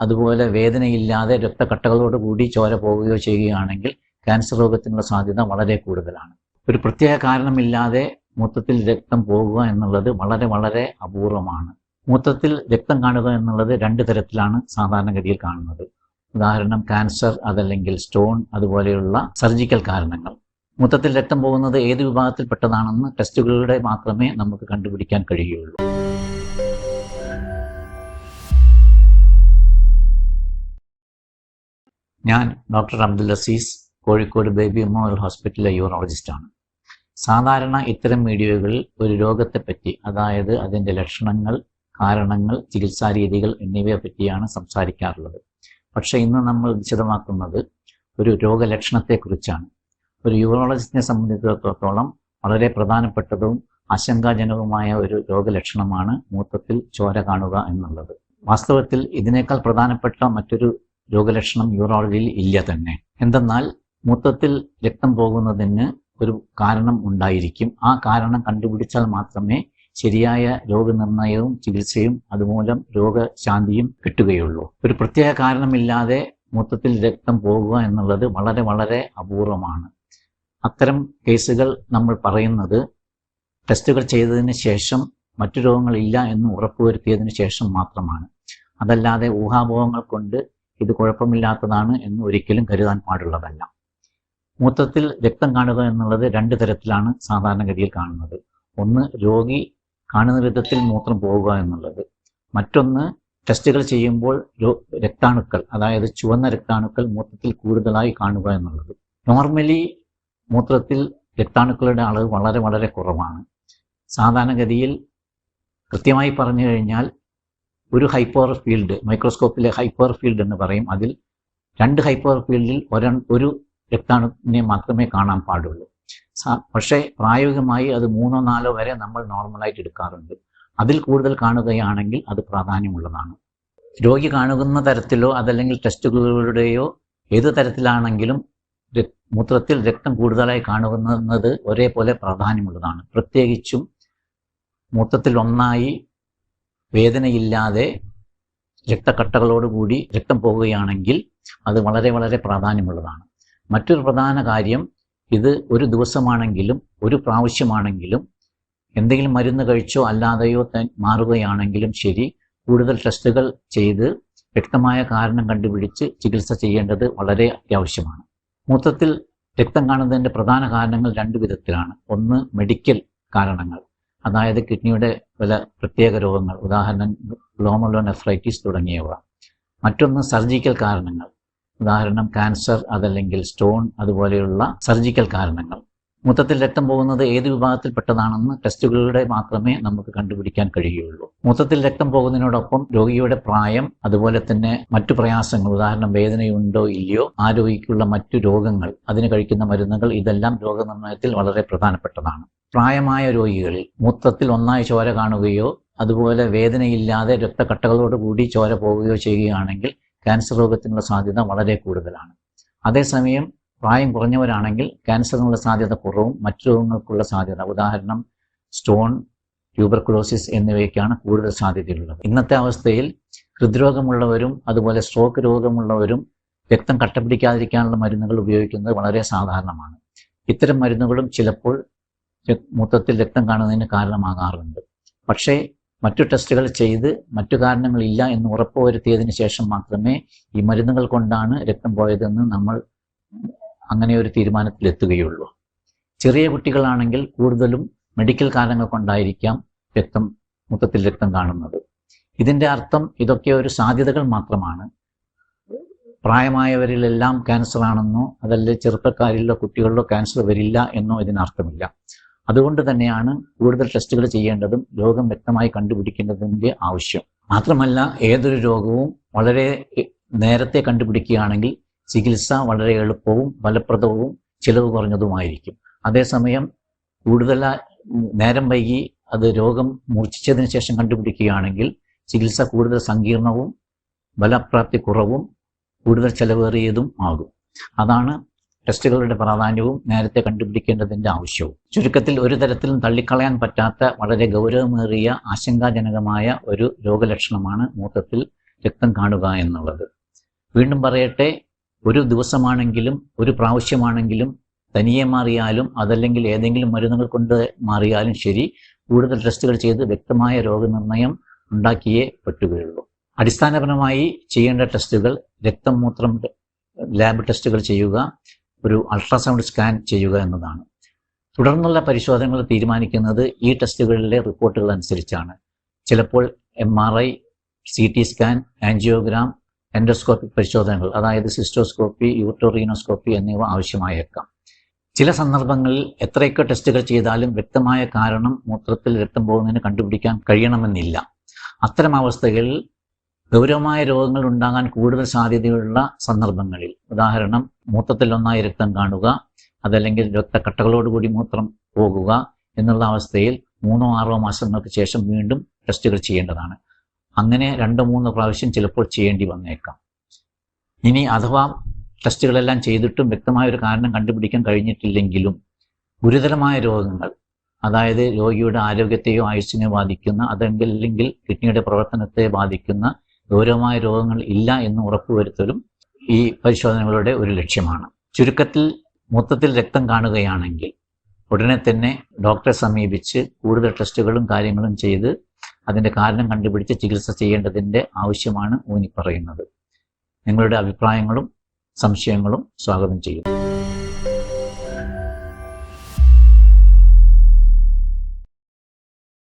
അതുപോലെ വേദനയില്ലാതെ രക്തക്കട്ടകളോട് കൂടി ചോര പോവുകയോ ചെയ്യുകയാണെങ്കിൽ ക്യാൻസർ രോഗത്തിനുള്ള സാധ്യത വളരെ കൂടുതലാണ്. ഒരു പ്രത്യേക കാരണമില്ലാതെ മൂത്രത്തിൽ രക്തം പോകുക എന്നുള്ളത് വളരെ വളരെ അപൂർവമാണ്. മൂത്രത്തിൽ രക്തം കാണുക എന്നുള്ളത് രണ്ട് തരത്തിലാണ് സാധാരണഗതിയിൽ കാണുന്നത്. ഉദാഹരണം ക്യാൻസർ അതല്ലെങ്കിൽ സ്റ്റോൺ അതുപോലെയുള്ള സർജിക്കൽ കാരണങ്ങൾ. മൂത്രത്തിൽ രക്തം പോകുന്നത് ഏത് വിഭാഗത്തിൽപ്പെട്ടതാണെന്ന് ടെസ്റ്റുകളിലൂടെ മാത്രമേ നമുക്ക് കണ്ടുപിടിക്കാൻ കഴിയുകയുള്ളൂ ഞാൻ doctor Abdul Aziz Kozhikode baby memorial ഹോസ്പിറ്റലിലെ യൂറോളജിസ്റ്റാണ് സാധാരണ ഇത്തരം വീഡിയോകളിൽ ഒരു രോഗത്തെപ്പറ്റി അതായത് അതിന്റെ ലക്ഷണങ്ങൾ കാരണങ്ങൾ ചികിത്സാ രീതികൾ എന്നിവയെ പറ്റിയാണ് സംസാരിക്കാറുള്ളത്. പക്ഷേ ഇന്ന് നമ്മൾ വിശദമാക്കുന്നത് ഒരു രോഗലക്ഷണത്തെക്കുറിച്ചാണ്. ഒരു യൂറോളജിസ്റ്റിനെ സംബന്ധിച്ചിടത്തോളം വളരെ പ്രധാനപ്പെട്ടതും ആശങ്കാജനകവുമായ ഒരു രോഗലക്ഷണമാണ് മൂത്രത്തിൽ ചോര കാണുക എന്നുള്ളത്. വാസ്തവത്തിൽ ഇതിനേക്കാൾ പ്രധാനപ്പെട്ട മറ്റൊരു രോഗലക്ഷണം യൂറോളജിയിൽ ഇല്ല തന്നെ. എന്തെന്നാൽ മൂത്രത്തിൽ രക്തം പോകുന്നതിന് ഒരു കാരണം ഉണ്ടായിരിക്കും. ആ കാരണം കണ്ടുപിടിച്ചാൽ മാത്രമേ ശരിയായ രോഗനിർണയവും ചികിത്സയും അതുമൂലം രോഗശാന്തിയും കിട്ടുകയുള്ളൂ. ഒരു പ്രത്യേക കാരണമില്ലാതെ മൊത്തത്തിൽ രക്തം പോകുക എന്നുള്ളത് വളരെ വളരെ അപൂർവമാണ്. അത്തരം കേസുകൾ നമ്മൾ പറയുന്നത് ടെസ്റ്റുകൾ ചെയ്തതിന് ശേഷം മറ്റു രോഗങ്ങളില്ല എന്ന് ഉറപ്പുവരുത്തിയതിനു ശേഷം മാത്രമാണ്. അതല്ലാതെ ഊഹാപോഹങ്ങൾ കൊണ്ട് ഇത് കുഴപ്പമില്ലാത്തതാണ് എന്ന് ഒരിക്കലും കരുതാൻ പാടുള്ളതല്ല. മൂത്രത്തിൽ രക്തം കാണുക എന്നുള്ളത് രണ്ട് തരത്തിലാണ് സാധാരണഗതിയിൽ കാണുന്നത്. ഒന്ന് രോഗി കാണുന്ന വിധത്തിൽ മൂത്രം പോവുക എന്നുള്ളത്. മറ്റൊന്ന് ടെസ്റ്റുകൾ ചെയ്യുമ്പോൾ രക്താണുക്കൾ അതായത് ചുവന്ന രക്താണുക്കൾ മൂത്രത്തിൽ കൂടുതലായി കാണുക എന്നുള്ളത്. നോർമലി മൂത്രത്തിൽ രക്താണുക്കളുടെ അളവ് വളരെ വളരെ കുറവാണ്. സാധാരണഗതിയിൽ കൃത്യമായി പറഞ്ഞു കഴിഞ്ഞാൽ ഒരു ഹൈപ്പർ ഫീൽഡ് മൈക്രോസ്കോപ്പിലെ ഹൈപ്പർ ഫീൽഡ് എന്ന് പറയും. അതിൽ രണ്ട് ഹൈപ്പർ ഫീൽഡിൽ ഒര ഒരു രക്താണുവിനെ മാത്രമേ കാണാൻ പാടുള്ളൂ. പക്ഷേ പ്രായോഗികമായി അത് മൂന്നോ നാലോ വരെ നമ്മൾ നോർമലായിട്ട് എടുക്കാറുണ്ട്. അതിൽ കൂടുതൽ കാണുകയാണെങ്കിൽ അത് പ്രാധാന്യമുള്ളതാണ്. രോഗി കാണുന്ന തരത്തിലോ അതല്ലെങ്കിൽ ടെസ്റ്റുകളുടെയോ ഏത് തരത്തിലാണെങ്കിലും മൂത്രത്തിൽ രക്തം കൂടുതലായി കാണുന്നത് ഒരേപോലെ പ്രാധാന്യമുള്ളതാണ്. പ്രത്യേകിച്ചും മൂത്രത്തിൽ ഒന്നായി വേദനയില്ലാതെ രക്തക്കട്ടകളോടുകൂടി രക്തം പോവുകയാണെങ്കിൽ അത് വളരെ വളരെ പ്രാധാന്യമുള്ളതാണ്. മറ്റൊരു പ്രധാന കാര്യം ഇത് ഒരു ദിവസമാണെങ്കിലും ഒരു പ്രാവശ്യമാണെങ്കിലും എന്തെങ്കിലും മരുന്ന് കഴിച്ചോ അല്ലാതെയോ മാറുകയാണെങ്കിലും ശരി കൂടുതൽ ടെസ്റ്റുകൾ ചെയ്ത് വ്യക്തമായ കാരണം കണ്ടുപിടിച്ച് ചികിത്സ ചെയ്യേണ്ടത് വളരെ അത്യാവശ്യമാണ്. മൂത്രത്തിൽ രക്തം കാണുന്നതിന്റെ പ്രധാന കാരണങ്ങൾ രണ്ട് വിധത്തിലാണ്. ഒന്ന് മെഡിക്കൽ കാരണങ്ങൾ. അതായത് കിഡ്നിയുടെ പല പ്രത്യേക രോഗങ്ങൾ ഉദാഹരണം ഗ്ലോമലോ നെഫ്രൈറ്റിസ് തുടങ്ങിയവ. മറ്റൊന്ന് സർജിക്കൽ കാരണങ്ങൾ. ഉദാഹരണം ക്യാൻസർ അതല്ലെങ്കിൽ സ്റ്റോൺ അതുപോലെയുള്ള സർജിക്കൽ കാരണങ്ങൾ. മൂത്രത്തിൽ രക്തം പോകുന്നത് ഏത് വിഭാഗത്തിൽപ്പെട്ടതാണെന്ന് ടെസ്റ്റുകളിലൂടെ മാത്രമേ നമുക്ക് കണ്ടുപിടിക്കാൻ കഴിയുകയുള്ളൂ മൂത്രത്തിൽ രക്തം പോകുന്നതിനോടൊപ്പം രോഗിയുടെ പ്രായം അതുപോലെ തന്നെ മറ്റു പ്രയാസങ്ങൾ ഉദാഹരണം വേദനയുണ്ടോ ഇല്ലയോ ആ രോഗിക്കുള്ള മറ്റു രോഗങ്ങൾ അതിന് കഴിക്കുന്ന മരുന്നുകൾ ഇതെല്ലാം രോഗനിർണയത്തിൽ വളരെ പ്രധാനപ്പെട്ടതാണ്. പ്രായമായ രോഗികളിൽ മൂത്രത്തിൽ ഒന്നായി ചോര കാണുകയോ അതുപോലെ വേദനയില്ലാതെ രക്തക്കട്ടകളോട് കൂടി ചോര പോവുകയോ ചെയ്യുകയാണെങ്കിൽ ക്യാൻസർ രോഗത്തിനുള്ള സാധ്യത വളരെ കൂടുതലാണ്. അതേസമയം പ്രായം കുറഞ്ഞവരാണെങ്കിൽ ക്യാൻസറിനുള്ള സാധ്യത കുറവും മറ്റു രോഗങ്ങൾക്കുള്ള സാധ്യത ഉദാഹരണം സ്റ്റോൺ ട്യൂബർകുലോസിസ് എന്നിവയ്ക്കാണ് കൂടുതൽ സാധ്യതയുള്ളത്. ഇന്നത്തെ അവസ്ഥയിൽ ഹൃദ്രോഗമുള്ളവരും അതുപോലെ സ്ട്രോക്ക് രോഗമുള്ളവരും രക്തം കട്ടപിടിക്കാതിരിക്കാനുള്ള മരുന്നുകൾ ഉപയോഗിക്കുന്നത് വളരെ സാധാരണമാണ്. ഇത്തരം മരുന്നുകളും ചിലപ്പോൾ മൂത്രത്തിൽ രക്തം കാണുന്നതിന് കാരണമാകാറുണ്ട്. പക്ഷേ മറ്റു ടെസ്റ്റുകൾ ചെയ്ത് മറ്റു കാരണങ്ങളില്ല എന്ന് ഉറപ്പുവരുത്തിയതിനു ശേഷം മാത്രമേ ഈ മരുന്നുകൾ കൊണ്ടാണ് രക്തം പോയതെന്ന് നമ്മൾ അങ്ങനെ ഒരു തീരുമാനത്തിലെത്തുകയുള്ളൂ. ചെറിയ കുട്ടികളാണെങ്കിൽ കൂടുതലും മെഡിക്കൽ കാരണങ്ങൾ കൊണ്ടായിരിക്കാം രക്തം മൊത്തത്തിൽ രക്തം കാണുന്നത്. ഇതിന്റെ അർത്ഥം ഇതൊക്കെ ഒരു സാധ്യതകൾ മാത്രമാണ്. പ്രായമായവരിലെല്ലാം ക്യാൻസർ ആണെന്നോ അതല്ല ചെറുപ്പക്കാരിലോ കുട്ടികളിലോ ക്യാൻസർ വരില്ല എന്നോ ഇതിനർത്ഥമില്ല. അതുകൊണ്ട് തന്നെയാണ് കൂടുതൽ ടെസ്റ്റുകൾ ചെയ്യേണ്ടതും രോഗം വ്യക്തമായി കണ്ടുപിടിക്കേണ്ടതിന്റെ ആവശ്യം. മാത്രമല്ല ഏതൊരു രോഗവും വളരെ നേരത്തെ കണ്ടുപിടിക്കുകയാണെങ്കിൽ ചികിത്സ വളരെ എളുപ്പവും ഫലപ്രദവും ചിലവ് കുറഞ്ഞതുമായിരിക്കും. അതേസമയം കൂടുതൽ നേരം വൈകി അത് രോഗം മൂർച്ഛിച്ചതിന് ശേഷം കണ്ടുപിടിക്കുകയാണെങ്കിൽ ചികിത്സ കൂടുതൽ സങ്കീർണവും ഫലപ്രാപ്തി കുറവും കൂടുതൽ ചെലവേറിയതും ആകും. അതാണ് ടെസ്റ്റുകളുടെ പ്രാധാന്യവും നേരത്തെ കണ്ടുപിടിക്കേണ്ടതിന്റെ ആവശ്യവും. ചുരുക്കത്തിൽ ഒരു തരത്തിലും തള്ളിക്കളയാൻ പറ്റാത്ത വളരെ ഗൗരവമേറിയ ആശങ്കാജനകമായ ഒരു രോഗലക്ഷണമാണ് മൂത്രത്തിൽ രക്തം കാണുക എന്നുള്ളത്. വീണ്ടും പറയട്ടെ ഒരു ദിവസമാണെങ്കിലും ഒരു പ്രാവശ്യമാണെങ്കിലും തനിയെ മാറിയാലും അതല്ലെങ്കിൽ ഏതെങ്കിലും മരുന്നുകൾ കൊണ്ട് മാറിയാലും ശരി കൂടുതൽ ടെസ്റ്റുകൾ ചെയ്ത് വ്യക്തമായ രോഗനിർണയം ഉണ്ടാക്കിയേ പറ്റുകയുള്ളൂ. അടിസ്ഥാനപരമായി ചെയ്യേണ്ട ടെസ്റ്റുകൾ രക്തം മൂത്രം ലാബ് ടെസ്റ്റുകൾ ചെയ്യുക ഒരു അൾട്രാസൗണ്ട് സ്കാൻ ചെയ്യുക എന്നതാണ്. തുടർന്നുള്ള പരിശോധനകൾ തീരുമാനിക്കുന്നത് ഈ ടെസ്റ്റുകളിലെ റിപ്പോർട്ടുകൾ അനുസരിച്ചാണ്. ചിലപ്പോൾ M R I C T scan angiogram endoscopic പരിശോധനകൾ അതായത് സിസ്റ്റോസ്കോപ്പി യൂട്ടോറീനോസ്കോപ്പി എന്നിവ ആവശ്യമായേക്കാം. ചില സന്ദർഭങ്ങളിൽ എത്രയൊക്കെ ടെസ്റ്റുകൾ ചെയ്താലും വ്യക്തമായ കാരണം മൂത്രത്തിൽ രക്തം പോകുന്നതിന് കണ്ടുപിടിക്കാൻ കഴിയണമെന്നില്ല. അത്തരം അവസ്ഥകളിൽ ഗൗരവമായ രോഗങ്ങൾ ഉണ്ടാകാൻ കൂടുതൽ സാധ്യതയുള്ള സന്ദർഭങ്ങളിൽ ഉദാഹരണം മൂത്രത്തിൽ ഒന്നായി രക്തം കാണുക അതല്ലെങ്കിൽ രക്തക്കട്ടകളോടുകൂടി മൂത്രം പോകുക എന്നുള്ള അവസ്ഥയിൽ മൂന്നോ ആറോ മാസങ്ങൾക്ക് ശേഷം വീണ്ടും ടെസ്റ്റുകൾ ചെയ്യേണ്ടതാണ്. അങ്ങനെ രണ്ടോ മൂന്നോ പ്രാവശ്യം ചിലപ്പോൾ ചെയ്യേണ്ടി വന്നേക്കാം. ഇനി അഥവാ ടെസ്റ്റുകളെല്ലാം ചെയ്തിട്ടും വ്യക്തമായ ഒരു കാരണം കണ്ടുപിടിക്കാൻ കഴിഞ്ഞിട്ടില്ലെങ്കിലും ഗുരുതരമായ രോഗങ്ങൾ അതായത് രോഗിയുടെ ആരോഗ്യത്തെയോ ആയുസ്സിനെയോ ബാധിക്കുന്ന അതല്ലെങ്കിൽ കിഡ്നിയുടെ പ്രവർത്തനത്തെ ബാധിക്കുന്ന ഗൗരവമായ രോഗങ്ങൾ ഇല്ല എന്ന് ഉറപ്പുവരുത്തലും ഈ പരിശോധനകളുടെ ഒരു ലക്ഷ്യമാണ്. ചുരുക്കത്തിൽ മൊത്തത്തിൽ രക്തം കാണുകയാണെങ്കിൽ ഉടനെ തന്നെ ഡോക്ടറെ സമീപിച്ച് കൂടുതൽ ടെസ്റ്റുകളും കാര്യങ്ങളും ചെയ്ത് അതിന്റെ കാരണം കണ്ടുപിടിച്ച് ചികിത്സ ചെയ്യേണ്ടതിന്റെ ആവശ്യമാണ് ഊന്നി പറയുന്നത് നിങ്ങളുടെ അഭിപ്രായങ്ങളും സംശയങ്ങളും സ്വാഗതം ചെയ്യുന്നു.